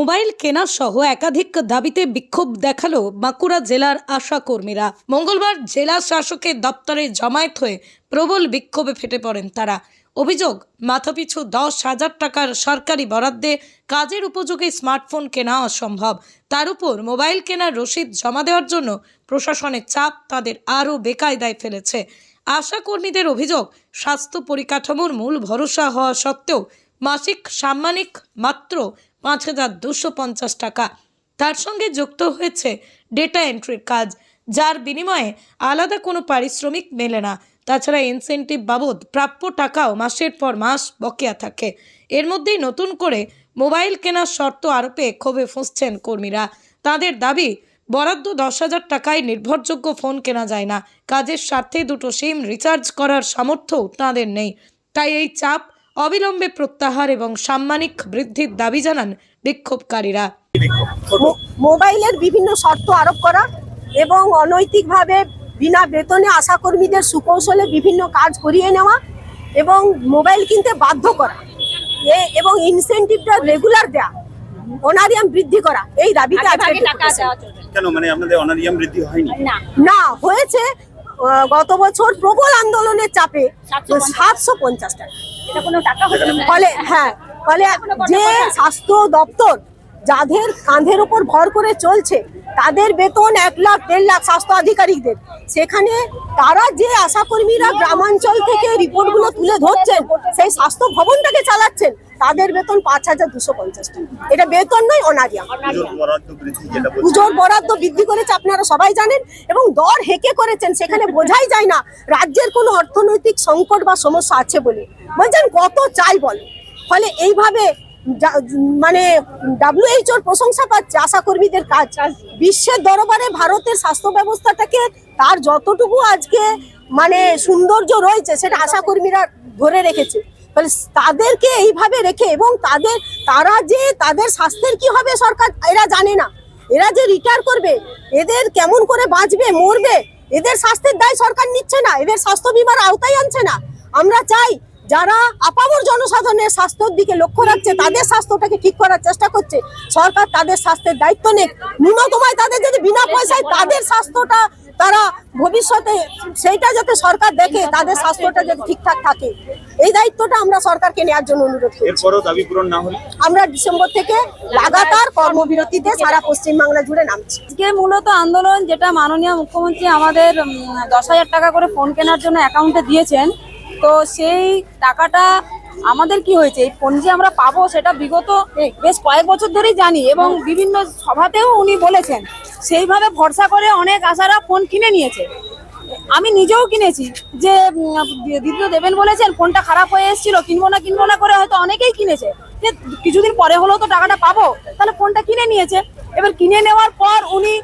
Mobile কেনা সহ একাধিক দাবিতে বিক্ষোভ দেখাল বাঁকুড়া জেলার আশা কর্মীরা। মঙ্গলবার জেলা শাসকের দপ্তরে জমায়েত হয়ে প্রবল বিক্ষোভে ফেটে পড়েন তারা। অভিযোগ, মাথাপিছু দশ হাজার টাকার সরকারি বরাদ্দে কাজের উপযোগী স্মার্টফোন কেনা অসম্ভব। তার উপর মোবাইল কেনার রসিদ জমা দেওয়ার জন্য প্রশাসনের চাপ তাদের আরও বেকায়দায় ফেলেছে। আশা কর্মীদের অভিযোগ, স্বাস্থ্য পরিকাঠামোর মূল ভরসা হওয়া সত্ত্বেও মাসিক, সাম্মানিক মাত্র পাঁচ হাজার দুশো পঞ্চাশ টাকা। তার সঙ্গে যুক্ত হয়েছে ডেটা এন্ট্রির কাজ, যার বিনিময়ে আলাদা কোনো পারিশ্রমিক মেলে না। তাছাড়া ইনসেন্টিভ বাবদ প্রাপ্য টাকাও মাসের পর মাস বকেয়া থাকে। এর মধ্যেই নতুন করে মোবাইল কেনার শর্ত আরোপে ক্ষোভে ফুঁসছেন কর্মীরা। তাদের দাবি, বরাদ্দ দশ হাজার টাকায় নির্ভরযোগ্য ফোন কেনা যায় না। কাজের স্বার্থে দুটো সিম রিচার্জ করার সামর্থ্যও তাঁদের নেই। তাই এই চাপ অবিলম্বে প্রত্যাহার এবং সাম্মানিক বৃদ্ধির দাবি জানান বিক্ষোভকারীরা। মো- মোবাইলের বিভিন্ন শর্ত আরোপ করা এবং অনৈতিকভাবে বিনা বেতনে আশাকর্মীদের সুকৌশলে বিভিন্ন কাজ করিয়ে নেওয়া এবং মোবাইল কিনতে বাধ্য করা এ- এবং ইনসেন্টিভটা রেগুলার দেওয়া অনারিয়াম বৃদ্ধি করা এই দাবিতে কেন? মানে আপনাদের অনারিয়াম বৃদ্ধি হয়নি? না। হয়েছে গত বছর প্রবল আন্দোলনের চাপে সাতশো পঞ্চাশ টাকা। ফলে হ্যাঁ ফলে যে স্বাস্থ্য দপ্তর যাদের কাঁধের উপর ভর করে চলছে তাদের বেতন এক লাখ দেড় লাখ স্বাস্থ্য আধিকারিকদের। সেখানে তারা যে আশাকর্মীরা গ্রামাঞ্চল থেকে রিপোর্টগুলো তুলে ধরছেন সেই স্বাস্থ্য ভবনটাকে চালাচ্ছেন তাদের বেতন পাঁচ হাজার দুশো পঞ্চাশ টাকা। এটা বেতন নয় অনারিয়া। পুজোর বরাদ্দ বৃদ্ধি করেছে আপনারা সবাই জানেন এবং দর হেকে করেছেন সেখানে বোঝাই যায় না রাজ্যের কোনো অর্থনৈতিক সংকট বা সমস্যা আছে বলে। বলছেন কত চাই বলে? ফলে এইভাবে মানে ডাব্লিউএইচওর প্রশংসা পাচ্ছে আশাকর্মীদের কাজ। বিশ্বের দরবারে ভারতের স্বাস্থ্য ব্যবস্থাটাকে তার যতটুকু আজকে মানে সৌন্দর্য রয়েছে সেটা আশাকর্মীরা ধরে রেখেছে। ফলে তাদেরকে এইভাবে রেখে এবং তাদের তারা যে তাদের স্বাস্থ্যের কি হবে সরকার এরা জানে না। এরা যে রিটায়ার করবে এদের কেমন করে বাঁচবে মরবে এদের স্বাস্থ্যের দায় সরকার নিচ্ছে না এদের স্বাস্থ্য বিমার আওতায় আনছে না। আমরা চাই যারা আপামর জনসাধারণের স্বাস্থ্যের দিকে লক্ষ্য রাখছে তাদের স্বাস্থ্যটাকে ঠিক করার চেষ্টা করছে। সরকার তাদের স্বাস্থ্যের দায়িত্ব নেক। ন্যূনতমায় তাদের যদি বিনা পয়সায় তাদের স্বাস্থ্যটা তারা ভবিষ্যতে সেইটা যাতে সরকার দেখে তাদের স্বাস্থ্যটা যাতে ঠিকঠাক থাকে। এই দায়িত্বটা আমরা সরকারকে নেওয়ার জন্য অনুরোধ করছি। এরপরও দাবি পূরণ না হলে? আমরা ডিসেম্বর থেকে লাগাতার কর্মবিরতিতে সারা পশ্চিমবাংলা জুড়ে নামছি। আজকে মূলত আন্দোলন যেটা মাননীয় মুখ্যমন্ত্রী আমাদের দশ হাজার টাকা করে ফোন কেনার জন্য অ্যাকাউন্টে দিয়েছেন। তো সেই টাকাটা আমাদের কি হয়েছে? এই ফোন যে আমরা পাবো সেটা বিগত বেশ কয়েক বছর ধরেই জানি এবং বিভিন্ন সভাতেও উনি বলেছেন। সেইভাবে ভরসা করে অনেক আশারা ফোন কিনে নিয়েছে। আমি নিজেও কিনেছি। যে দিদিও দেবেন বলেছেন, ফোনটা খারাপ হয়ে এসেছিল, কিনবো না কিনবো না করে হয়তো অনেকেই কিনেছে। যে, কিছুদিন পরে হলেও তো টাকাটা পাবো, তাহলে ফোনটা কিনে নিয়েছে। এবার কিনে নেওয়ার পর উনি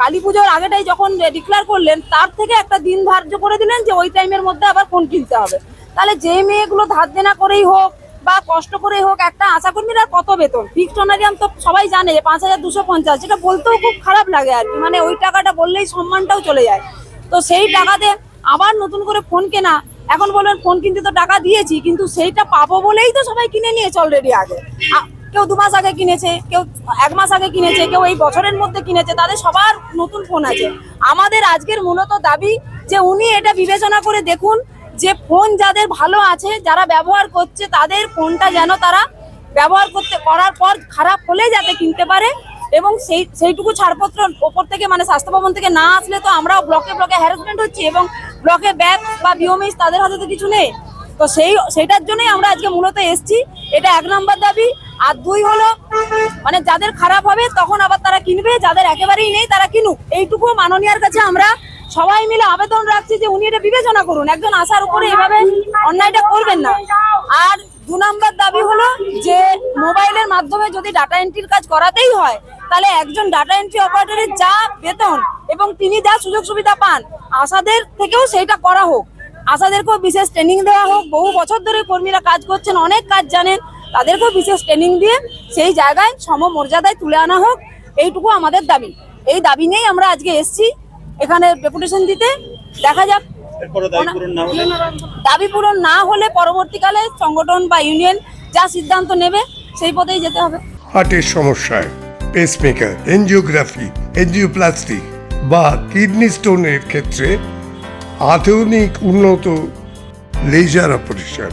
কালী পুজোর আগেটাই যখন ডিক্লেয়ার করলেন, তার থেকে একটা দিন ধার্য করে দিলেন যে ওই টাইমের মধ্যে আবার ফোন কিনতে হবে। তাহলে যে মেয়েগুলো ধার দেনা করেই হোক বা কষ্ট করেই হোক, একটা আশাকর্মীর আর কত বেতন? ফিক্সড অনারিয়াম তো সবাই জানে যে পাঁচ হাজার দুশো পঞ্চাশ, যেটা বলতেও খুব খারাপ লাগে আর কি। মানে ওই টাকাটা বললেই সম্মানটাও চলে যায়। তো সেই টাকাতে আবার নতুন করে ফোন কেনা। এখন বলবেন ফোন কিনতে তো টাকা দিয়েছি, কিন্তু সেইটা পাবো বলেই তো সবাই কিনে নিয়েছে অলরেডি আগে। কেউ দু মাস আগে কিনেছে, কেউ এক মাস আগে কিনেছে, কেউ এই বছরের মধ্যে কিনেছে, তাদের সবার নতুন ফোন আছে। আমাদের আজকের মূলত দাবি যে উনি এটা বিবেচনা করে দেখুন যে ফোন যাদের ভালো আছে, যারা ব্যবহার করছে, তাদের ফোনটা যেন তারা ব্যবহার করতে, করার পর খারাপ হলে যাতে কিনতে পারে এবং সেই, সেইটুকু ছাড়পত্র ওপর থেকে মানে স্বাস্থ্য ভবন থেকে না আসলে তো আমরাও ব্লকে ব্লকে হ্যারাসমেন্ট হচ্ছে এবং ব্লকে ব্যাগ বা বিওমিস তাদের হাতে তো কিছু নেই। তো সেই সেটার জন্যই আমরা আজকে মূলত এসছি। এটা এক নম্বর দাবি। আর দুই হলো মানে যাদের খারাপ হবে তখন আবার তারা কিনবে, যাদের একেবারেই নেই তারা কিনুক। এইটুকু মাননীয়ার কাছে আমরা সবাই মিলে আবেদন রাখছি যে উনি এটা বিবেচনা করুন। একজন আশার উপরে এভাবে অন্যায়টা করবেন না। আর দু নম্বর দাবি হলো যে মোবাইলের মাধ্যমে যদি ডাটা এন্ট্রির কাজ করাতেই হয়, তাহলে একজন ডাটা এন্ট্রি অপারেটরের যা বেতন এবং তিনি যা সুযোগ সুবিধা পান, আশাদের থেকেও সেইটা করা হোক। আশাদেরকেও বিশেষ ট্রেনিং দেওয়া হোক। বহু বছর ধরে কর্মীরা কাজ করছেন, অনেক কাজ জানেন। তাদেরকেও বিশেষ ট্রেনিং দিয়ে সেই জায়গায় সমমর্যাদায় তুলে আনা হোক এইটুকু আমাদের দাবি। এই দাবি নিয়েই আমরা আজকে এসছি। এখানে ডেপুটেশন দিতে দেখা যাক। দাবি পূরণ না হলে? দাবি পূরণ না হলে পরবর্তীকালে সংগঠন বা ইউনিয়ন যা সিদ্ধান্ত নেবে সেই পথেই যেতে হবে। হার্টের সমস্যায় পেসমেকার এনজিওগ্রাফি এনজিওপ্লাস্টিক বা কিডনি স্টোনের ক্ষেত্রে আধুনিক উন্নত লেজার অপারেশন